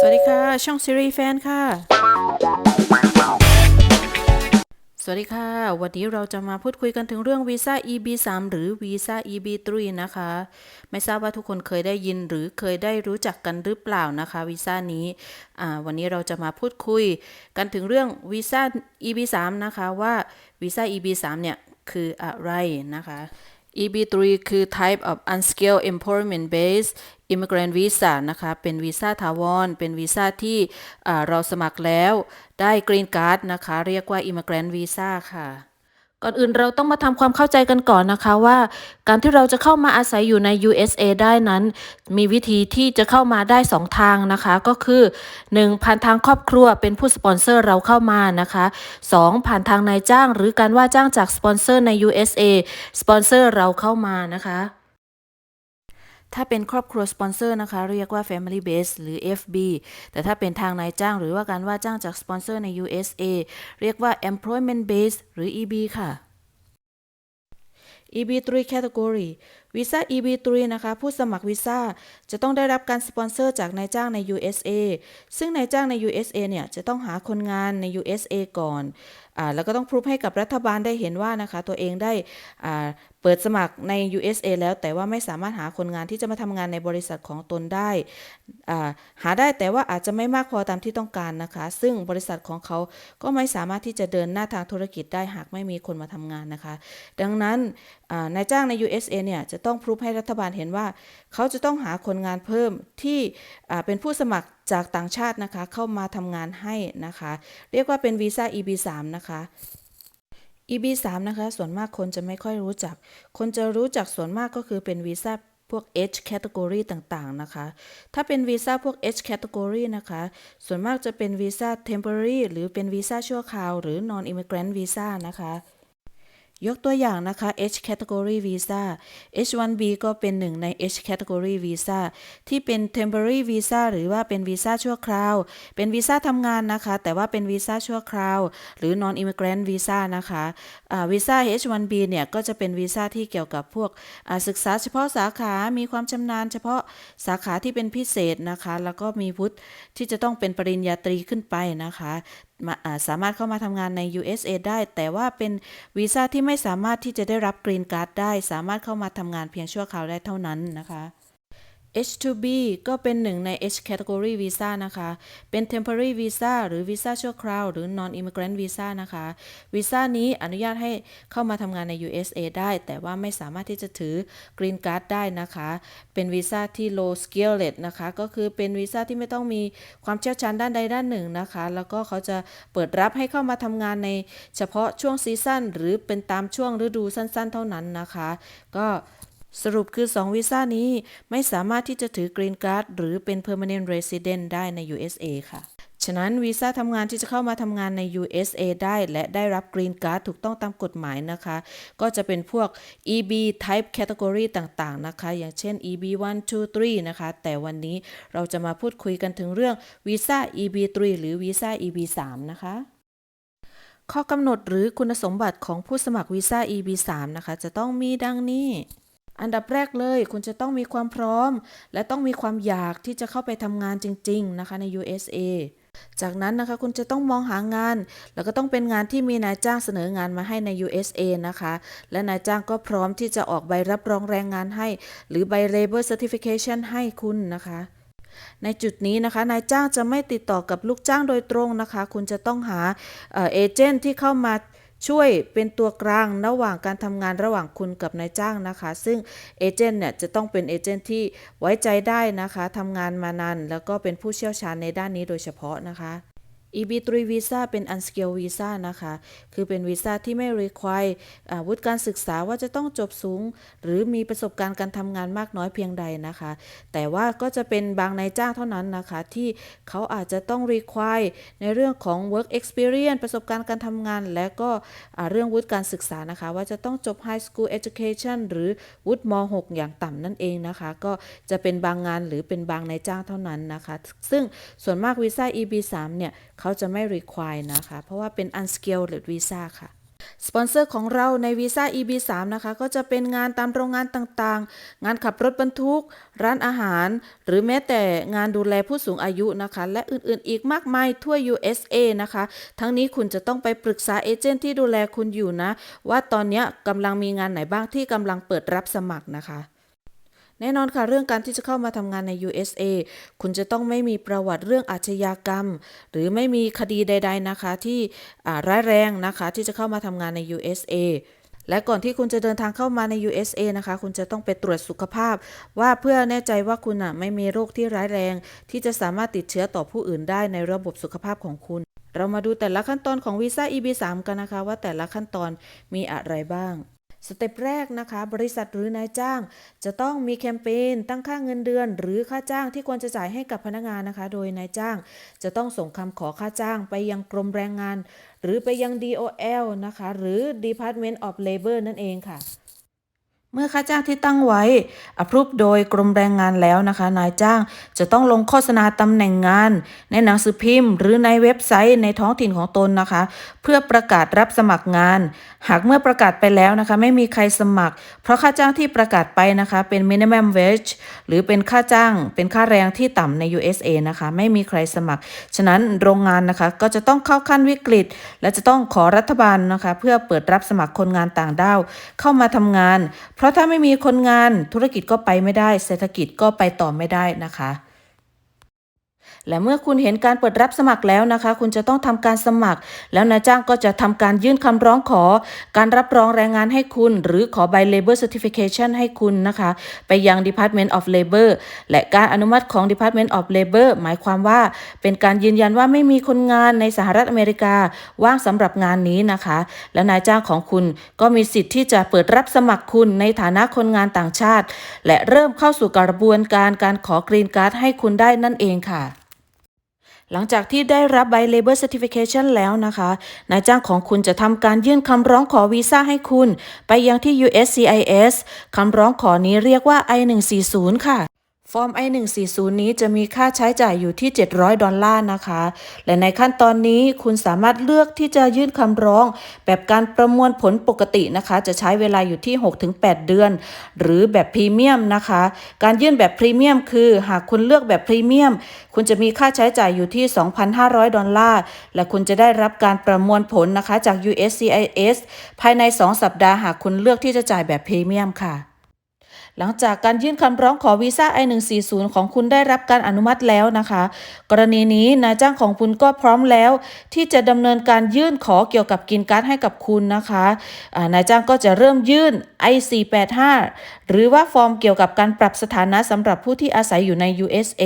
สวัสดีค่ะ ช่องซีรีส์แฟนค่ะ สวัสดีค่ะ วันนี้เราจะมาพูดคุยกันถึงเรื่องวีซ่า EB3 หรือวีซ่า EB3 นะคะ ไม่ทราบว่าทุกคนเคยได้ยินหรือเคยได้รู้จักกันหรือเปล่านะคะวีซ่านี้วันนี้เราจะมาพูดคุยกันถึงเรื่องวีซ่า EB3 นะคะว่าวีซ่า EB3 เนี่ยคืออะไรนะคะ EB3 คือ type of unskilled employment based immigrant visa นะคะเป็นวีซ่าถาวร เป็นวีซ่าที่เราสมัครแล้วได้ green card นะคะ เรียกว่า immigrant visa ค่ะก่อนอื่นเราต้องมาทำความเข้าใจกันก่อนนะคะว่า การที่เราจะเข้ามาอาศัยอยู่ใน USA ได้นั้น มีวิธีที่จะเข้ามาได้ 2 ทางนะคะ ก็คือ 1. ผ่านทางครอบครัวเป็นผู้สปอนเซอร์เราเข้ามานะคะ 2. ผ่านทางนายจ้างหรือการว่าจ้างจากสปอนเซอร์ใน USA สปอนเซอร์เราเข้ามานะคะ ถ้าเป็นครอบครัวสปอนเซอร์นะคะ เรียกว่า Family Base หรือ FB แต่ถ้าเป็นทางนายจ้างหรือว่าการว่าจ้างจากสปอนเซอร์ใน USA เรียกว่า Employment Base หรือ EB ค่ะ EB3 Category วีซ่า EB3 นะคะ ผู้สมัครวีซ่าจะต้องได้รับการสปอนเซอร์จากนายจ้างใน USA ซึ่งนายจ้างใน USA เนี่ย จะต้องหาคนงานใน USA ก่อนอแล้วก็ต้องพรูฟให้กับรัฐบาลได้เห็นว่านะคะ ตัวเองได้อ่าเปิดสมัครใน USA แล้วแต่ว่าไม่สามารถหาคนงานที่จะมาทำงานในบริษัทของตนได้ หาได้แต่ว่าอาจจะไม่มากพอตามที่ต้องการนะคะ ซึ่งบริษัทของเขาก็ไม่สามารถที่จะเดินหน้าทางธุรกิจได้หากไม่มีคนมาทำงานนะคะ ดังนั้นนายจ้างใน USA เนี่ยจะต้องพรูฟให้รัฐบาลเห็นว่า เขาจะต้องหาคนงานเพิ่มที่เป็นผู้สมัครจากต่างชาตินะคะ เข้ามาทำงานให้นะคะ เรียกว่าเป็นวีซ่า EB3 นะคะ EB3 นะคะ ส่วนมากคนจะไม่ค่อยรู้จัก คนจะรู้จักส่วนมากก็คือเป็นวีซ่าพวก H category ต่างๆ นะคะ ถ้าเป็นวีซ่าพวก H category นะคะ ส่วนมากจะเป็นวีซ่า temporary หรือเป็นวีซ่าชั่วคราว หรือ non immigrant visa นะคะ ยกตัวอย่างนะคะ H category visa H1B ก็เป็นหนึ่งใน H category visa ที่เป็น temporary visa หรือว่าเป็นวีซ่าชั่วคราว เป็นวีซ่าทำงานนะคะ แต่ว่าเป็นวีซ่าชั่วคราว หรือ non immigrant visa นะคะวีซ่า H1B เนี่ย ก็จะเป็นวีซ่าที่เกี่ยวกับพวกศึกษาเฉพาะสาขา มีความชำนาญเฉพาะสาขาที่เป็นพิเศษนะคะ แล้วก็มีวุฒิที่จะต้องเป็นปริญญาตรีขึ้นไปนะคะ สามารถเข้ามาทำงานใน USA ได้ แต่ว่าเป็นวีซ่าที่ไม่สามารถที่จะได้รับกรีนการ์ดได้ สามารถเข้ามาทำงานเพียงชั่วคราวได้เท่านั้นนะคะ H2B ก็เป็นหนึ่งใน H category visa นะคะ เป็น temporary visa หรือวีซ่าชั่วคราว หรือ non immigrant visa นะคะ วีซ่านี้อนุญาตให้เข้ามาทำงานใน USA ได้ แต่ว่าไม่สามารถที่จะถือ green card ได้นะคะ เป็นวีซ่าที่ low skilled นะคะ ก็คือเป็นวีซ่าที่ไม่ต้องมีความเชี่ยวชาญด้านใดด้านหนึ่งนะคะ แล้วก็เขาจะเปิดรับให้เข้ามาทำงานในเฉพาะช่วงซีซั่นหรือเป็นตามช่วงฤดูสั้น ๆ เท่านั้นนะคะ ก็ สรุปคือ 2 วีซ่านี้ไม่สามารถที่จะถือกรีนการ์ดหรือเป็น permanent resident ได้ใน USA ค่ะ ฉะนั้นวีซ่าทำงานที่จะเข้ามาทำงานใน USA ได้ และได้รับกรีนการ์ดถูกต้องตามกฎหมายนะคะ ก็จะเป็นพวก EB type category ต่างๆนะคะ อย่างเช่น EB 1 2 3 นะคะ แต่วันนี้เราจะมาพูดคุยกันถึงเรื่องวีซ่า EB 3หรือวีซ่า EB 3นะคะข้อกำหนดหรือคุณสมบัติของผู้สมัครวีซ่า EB3 นะคะ จะต้องมีดังนี้ อันดับแรกเลยคุณจะต้องมีความพร้อม และต้องมีความอยากที่จะเข้าไปทำงานจริง ๆ นะคะใน USA จากนั้นนะคะคุณจะต้องมองหางาน แล้วก็ต้องเป็นงานที่มีนายจ้างเสนองานมาให้ใน USA นะคะ และนายจ้างก็พร้อมที่จะออกใบรับรองแรงงานให้ หรือใบ Labor Certification ให้คุณนะคะในจุดนี้นะคะนายจ้างจะไม่ติดต่อกับลูกจ้างโดยตรงนะคะ คุณจะต้องหาเอเอเจนต์ที่เข้ามา ช่วยเป็นตัวกลางระหว่างการทำงานระหว่างคุณกับนายจ้างนะคะ ซึ่งเอเจนต์เนี่ยจะต้องเป็นเอเจนต์ที่ไว้ใจได้นะคะทำงานมานานแล้วก็เป็นผู้เชี่ยวชาญในด้านนี้โดยเฉพาะนะคะ EB3 Visa เป็น Unskilled Visa นะคะ คือเป็นวีซ่าที่ไม่ require วุฒิการศึกษาว่าจะต้องจบสูง หรือมีประสบการณ์การทำงานมากน้อยเพียงใดนะคะ แต่ว่าก็จะเป็นบางนายจ้างเท่านั้นนะคะ ที่เขาอาจจะต้อง require ในเรื่องของ work experience ประสบการณ์การทำงาน และก็เรื่องวุฒิการศึกษานะคะ ว่าจะต้องจบ high school education หรือวุฒิม .6 อย่างต่ำนั่นเองนะคะ ก็จะเป็นบางงานหรือเป็นบางนายจ้างเท่านั้นนะคะ ซึ่งส่วนมากวีซ่า EB3 เนี่ยเขาจะไม่ require นะคะ เพราะว่าเป็น unskilled visa ค่ะสปอนเซอร์ของเราในวีซ่า EB3 นะคะ ก็จะเป็นงานตามโรงงานต่างๆ งานขับรถบรรทุก ร้านอาหาร หรือแม้แต่งานดูแลผู้สูงอายุนะคะ และอื่นๆ อีกมากมายทั่ว USA นะคะ ทั้งนี้คุณจะต้องไปปรึกษาเอเจนต์ที่ดูแลคุณอยู่นะ ว่าตอนนี้กำลังมีงานไหนบ้างที่กำลังเปิดรับสมัครนะคะ แน่นอนค่ะเรื่องการที่จะเข้ามาทำงานใน USA คุณจะต้องไม่มีประวัติเรื่องอาชญากรรม หรือไม่มีคดีใด ๆนะคะ ที่ร้ายแรงนะคะ ที่จะเข้ามาทำงานใน USA และก่อนที่คุณจะเดินทางเข้ามาใน USA นะคะ คุณจะต้องไปตรวจสุขภาพ ว่าเพื่อแน่ใจว่าคุณอะไม่มีโรคที่ร้ายแรง ที่จะสามารถติดเชื้อต่อผู้อื่นได้ในระบบสุขภาพของคุณ เรามาดูแต่ละขั้นตอนของวีซ่า EB3 กันนะคะ ว่าแต่ละขั้นตอนมีอะไรบ้าง สเต็ปแรกนะคะ บริษัทหรือนายจ้าง จะต้องมีแคมเปญตั้งค่าเงินเดือน หรือค่าจ้างที่ควรจะจ่ายให้กับพนักงานนะคะ โดยนายจ้าง จะต้องส่งคำขอค่าจ้างไปยังกรมแรงงาน หรือไปยัง DOL นะคะ หรือ Department of Labor นั่นเองค่ะ เมื่อค่าจ้างที่ตั้งไว้ approve โดยกรมแรงงานแล้วนะคะ นายจ้างจะต้องลงโฆษณาตำแหน่งงาน ในหนังสือพิมพ์ หรือในเว็บไซต์ในท้องถิ่นของตนนะคะ เพื่อประกาศรับสมัครงาน หากเมื่อประกาศไปแล้วนะคะ ไม่มีใครสมัคร เพราะค่าจ้างที่ประกาศไปนะคะ เป็น minimum wage หรือเป็นค่าจ้าง เป็นค่าแรงที่ต่ำใน USA นะคะ ไม่มีใครสมัคร ฉะนั้นโรงงานนะคะก็จะต้องเข้าขั้นวิกฤต และจะต้องขอรัฐบาลนะคะ เพื่อเปิดรับสมัครคนงานต่างด้าวเข้ามาทำงานเพราะถ้าไม่มีคนงานธุรกิจก็ไปไม่ได้ เศรษฐกิจก็ไปต่อไม่ได้นะคะ และเมื่อคุณเห็นการเปิดรับสมัครแล้วนะคะ คุณจะต้องทำการสมัคร แล้วนายจ้างก็จะทำการยื่นคำร้องขอ การรับรองแรงงานให้คุณ หรือขอใบ Labor Certification ให้คุณนะคะ ไปยัง Department of Labor และการอนุมัติของ Department of Labor หมายความว่า เป็นการยืนยันว่าไม่มีคนงานในสหรัฐอเมริกาว่างสำหรับงานนี้นะคะ แล้วนายจ้างของคุณก็มีสิทธิ์ที่จะเปิดรับสมัครคุณในฐานะคนงานต่างชาติ และเริ่มเข้าสู่กระบวนการการขอกรีนการ์ดให้คุณได้นั่นเองค่ะ หลังจากที่ได้รับใบ Labor Certification แล้วนะคะ นายจ้างของคุณจะทำการยื่นคำร้องขอวีซ่าให้คุณ ไปยังที่ USCIS คำร้องขอนี้เรียกว่า I-140 ค่ะ ฟอร์ม I-140 นี้จะมีค่าใช้จ่ายอยู่ที่ 700 ดอลลาร์นะคะ และในขั้นตอนนี้คุณสามารถเลือกที่จะยื่นคำร้อง แบบการประมวลผลปกตินะคะ จะใช้เวลาอยู่ที่ 6-8 เดือน หรือแบบพรีเมียมนะคะ การยื่นแบบพรีเมียมคือหากคุณเลือกแบบพรีเมียม คุณจะมีค่าใช้จ่ายอยู่ที่ 2,500 ดอลลาร์ และคุณจะได้รับการประมวลผลนะคะจาก USCIS ภายใน 2 สัปดาห์หากคุณเลือกที่จะจ่ายแบบพรีเมียมค่ะ หลังจากการยื่นคำร้องขอวีซ่า I-140 ของคุณได้รับการอนุมัติแล้วนะคะ กรณีนี้นายจ้างของคุณก็พร้อมแล้ว ที่จะดำเนินการยื่นขอเกี่ยวกับกินการ์ดให้กับคุณนะคะนายจ้างก็จะเริ่มยื่น I-485 หรือว่าฟอร์มเกี่ยวกับการปรับสถานะสำหรับผู้ที่อาศัยอยู่ใน USA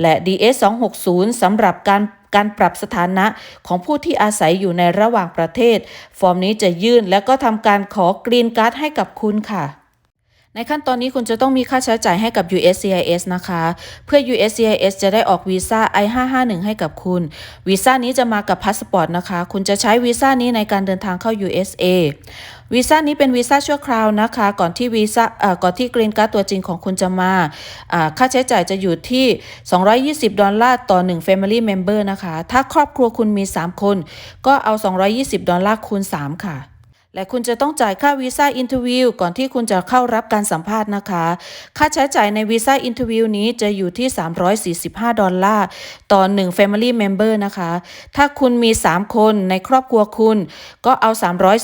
และ DS-260 สำหรับการการปรับสถานะของผู้ที่อาศัยอยู่ในระหว่างประเทศ ฟอร์มนี้จะยื่นแล้วก็ทำการขอกรีนการ์ดให้กับคุณค่ะ ในขั้นตอนนี้คุณจะต้องมีค่าใช้จ่ายให้กับ USCIS นะคะ เพื่อ USCIS จะได้ออกวีซ่า I-551 ให้กับคุณ วีซ่านี้จะมากับพาสปอร์ตนะคะ คุณจะใช้วีซ่านี้ในการเดินทางเข้า USA วีซ่านี้เป็นวีซ่าชั่วคราวนะคะ ก่อนที่วีซ่าเอ่อก่อนที่กรีนการ์ดตัวจริงของคุณจะมาอ่าค่าใช้จ่ายจะอยู่ที่ 220 ดอลลาร์ต่อ 1 Family Member นะคะ ถ้าครอบครัวคุณมี 3 คน ก็เอา 220 ดอลลาร์คูณ 3 ค่ะ และคุณจะต้องจ่ายค่าวีซ่าอินเทอร์วิวก่อนที่คุณจะเข้ารับการสัมภาษณ์นะคะ ค่าใช้จ่ายในวีซ่าอินเทอร์วิวนี้จะอยู่ที่ 345 ดอลลาร์ต่อ1 Family Member นะคะ ถ้าคุณมี 3 คนในครอบครัวคุณ ก็เอา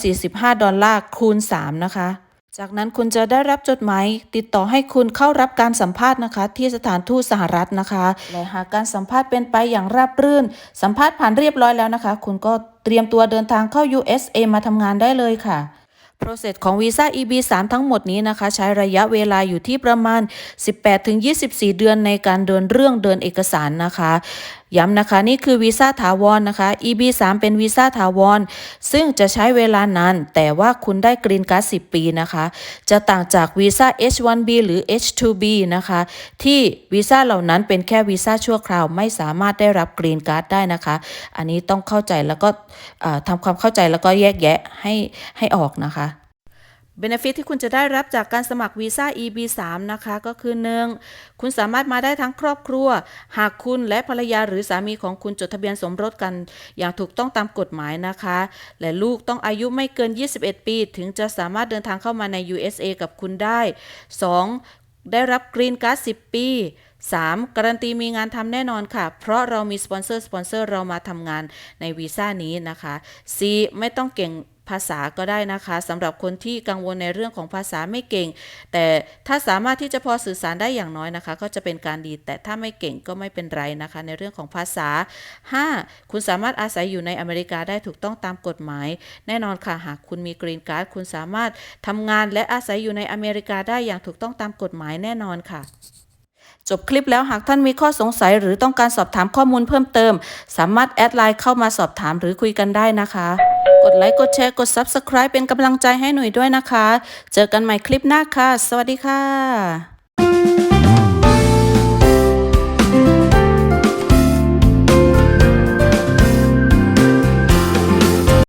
345 ดอลลาร์คูณ 3 นะคะ จากนั้นคุณจะได้รับจดหมายติดต่อให้คุณเข้ารับการสัมภาษณ์นะคะ ที่สถานทูตสหรัฐนะคะและหากการสัมภาษณ์เป็นไปอย่างราบรื่น สัมภาษณ์ผ่านเรียบร้อยแล้วนะคะ คุณก็เตรียมตัวเดินทางเข้า USA มาทำงานได้เลยค่ะ process ของวีซ่า EB3 ทั้งหมดนี้นะคะ ใช้ระยะเวลาอยู่ที่ประมาณ 18-24 เดือนในการเดินเรื่องเดินเอกสารนะคะ ย้ำนะคะนี่คือวีซ่าถาวรนะคะ EB3 เป็นวีซ่าถาวร ซึ่งจะใช้เวลานานแต่ว่าคุณได้กรีนการ์ด10 ปีนะคะ จะต่างจากวีซ่า H1B หรือ H2B นะคะ ที่วีซ่าเหล่านั้นเป็นแค่วีซ่าชั่วคราว ไม่สามารถได้รับกรีนการ์ดได้นะคะ อันนี้ต้องเข้าใจแล้วก็ทำความเข้าใจแล้วก็แยกแยะให้ให้ออกนะคะ Benefit ที่คุณจะได้รับจากการสมัครวีซ่า EB3 นะคะ ก็คือ 1. คุณสามารถมาได้ทั้งครอบครัว หากคุณและภรรยาหรือสามีของคุณจดทะเบียนสมรสกัน อย่างถูกต้องตามกฎหมายนะคะ และลูกต้องอายุไม่เกิน 21 ปี ถึงจะสามารถเดินทางเข้ามาใน USA กับคุณได้ 2. ได้รับกรีนการ์ด 10 ปี 3. การันตีมีงานทำแน่นอนค่ะ เพราะเรามีสปอนเซอร์สปอนเซอร์เรามาทำงานในวีซ่านี้นะคะ 4. ไม่ต้องเก่ง ภาษาก็ได้นะคะสำหรับคนที่กังวลในเรื่องของภาษาไม่เก่ง แต่ถ้าสามารถที่จะพอสื่อสารได้อย่างน้อยนะคะ ก็จะเป็นการดี แต่ถ้าไม่เก่งก็ไม่เป็นไรนะคะ ในเรื่องของภาษา 5. คุณสามารถอาศัยอยู่ในอเมริกาได้ถูกต้องตามกฎหมาย แน่นอนค่ะหากคุณมีกรีนการ์ดคุณสามารถทำงานและอาศัยอยู่ในอเมริกาได้อย่างถูกต้องตามกฎหมายแน่นอนค่ะจบคลิปแล้วหากท่านมีข้อสงสัยหรือต้องการสอบถามข้อมูลเพิ่มเติม สามารถแอดไลน์เข้ามาสอบถามหรือคุยกันได้นะคะ กดไลค์ กดแชร์ กด Subscribe เป็นกำลังใจให้หน่วยด้วยนะคะ เจอกันใหม่คลิปหน้าค่ะ สวัสดีค่ะ